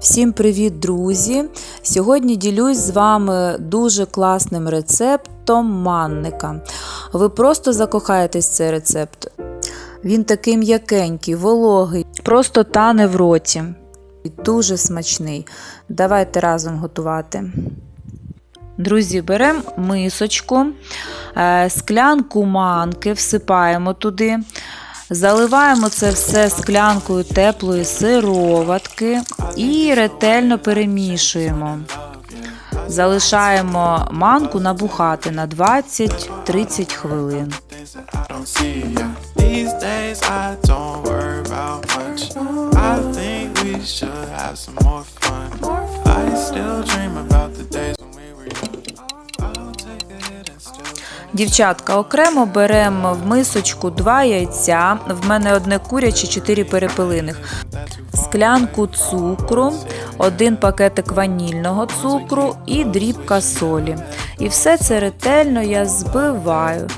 Всім привіт, друзі! Сьогодні ділюсь з вами дуже класним рецептом манника. Ви просто закохаєтесь в цей рецепт. Він такий м'якенький, вологий, просто тане в роті. І Дуже смачний. Давайте разом готувати. Друзі, беремо мисочку, е, склянку манки, всипаємо туди. Заливаємо це все склянкою теплої сироватки і ретельно перемішуємо. Залишаємо манку набухати на 20-30 хвилин. Дівчатка, окремо беремо в мисочку 2 яйця, в мене одне куряче, 4 перепелиних, склянку цукру, один пакетик ванільного цукру і дрібка солі. І все це ретельно я збиваю.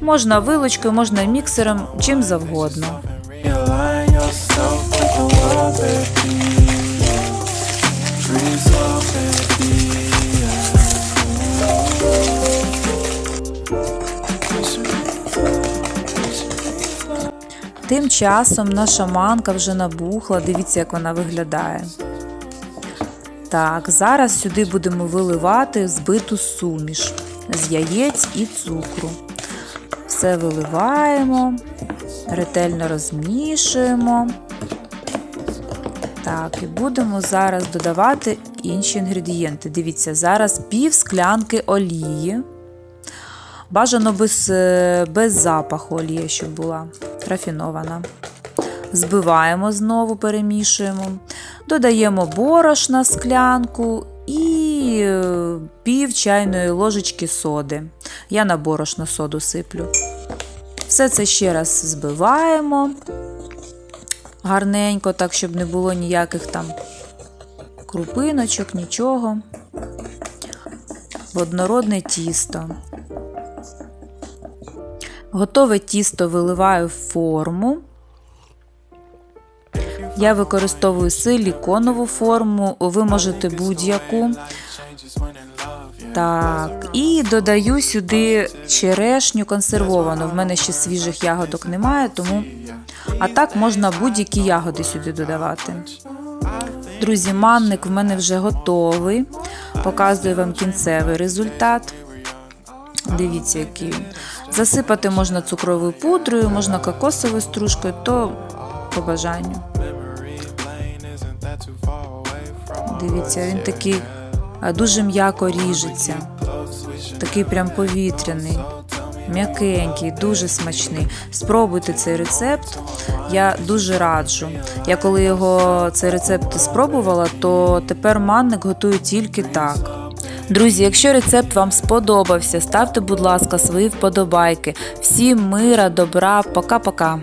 Можна вилочкою, можна міксером, чим завгодно. Realign yourself with Тим часом наша манка вже набухла, дивіться, як вона виглядає. Так, зараз сюди будемо виливати збиту суміш з яєць і цукру. Все виливаємо, ретельно розмішуємо. Так, і будемо зараз додавати інші інгредієнти. Дивіться, зараз пів склянки олії. Бажано без, е, без запаху олія, щоб була рафінована. Збиваємо знову, перемішуємо. Додаємо борошна склянку і е, пів чайної ложечки соди. Я на борошно соду сиплю. Все це ще раз збиваємо гарненько, так, щоб не було ніяких там крупиночок, нічого. Однородне тісто. Готове тісто виливаю в форму. Я використовую силіконову форму, ви можете будь-яку. Так, і додаю сюди черешню консервовану. В мене ще свіжих ягодок немає, тому. А так можна будь-які ягоди сюди додавати. Друзі, манник в мене вже готовий. Показую вам кінцевий результат. Дивіться, який він. Засипати можна цукровою пудрою, можна кокосовою стружкою, то по бажанню. Дивіться, він такий дуже м'яко ріжеться. Такий прям повітряний, м'якенький, дуже смачний. Спробуйте цей рецепт. Я дуже раджу. Я коли його цей рецепт спробувала, то тепер манник готую тільки так. Друзі, якщо рецепт вам сподобався, ставте, будь ласка, свої вподобайки. Всім мира, добра, пока-пока.